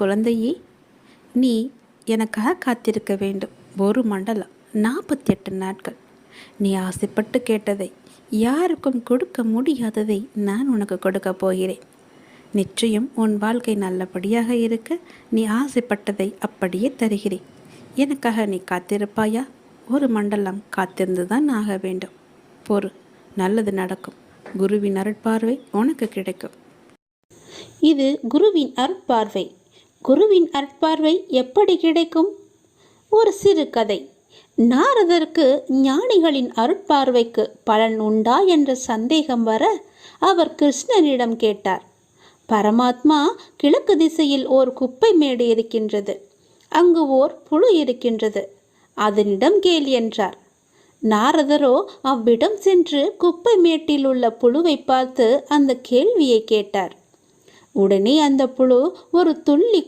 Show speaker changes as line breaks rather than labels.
குழந்தையே நீ எனக்காக காத்திருக்க வேண்டும். ஒரு மண்டலம் நாற்பத்தி எட்டு நாட்கள். நீ ஆசைப்பட்டு கேட்டதை யாருக்கும் கொடுக்க முடியாததை நான் உனக்கு கொடுக்க போகிறேன். நிச்சயம் உன் வாழ்க்கை நல்லபடியாக இருக்க நீ ஆசைப்பட்டதை அப்படியே தருகிறேன். எனக்காக நீ காத்திருப்பாயா? ஒரு மண்டலம் காத்திருந்து தான் ஆக வேண்டும். பொறு நல்லது நடக்கும். குருவின் அருட்பார்வை உனக்கு கிடைக்கும்.
இது குருவின் அருட்பார்வை. குருவின் அருட்பார்வை எப்படி கிடைக்கும்? ஒரு சிறு கதை. நாரதருக்கு ஞானிகளின் அருட்பார்வைக்கு பலன் உண்டா என்ற சந்தேகம் வர அவர் கிருஷ்ணனிடம் கேட்டார். பரமாத்மா கிழக்கு திசையில் ஓர் குப்பை மேடு இருக்கின்றது. அங்கு ஓர் புழு இருக்கின்றது. அதனிடம் கேள் என்றார். நாரதரோ அவ்விடம் சென்று குப்பை மேட்டில் உள்ள புழுவை பார்த்து அந்த கேள்வியை கேட்டார். உடனே அந்த புழு ஒரு துள்ளி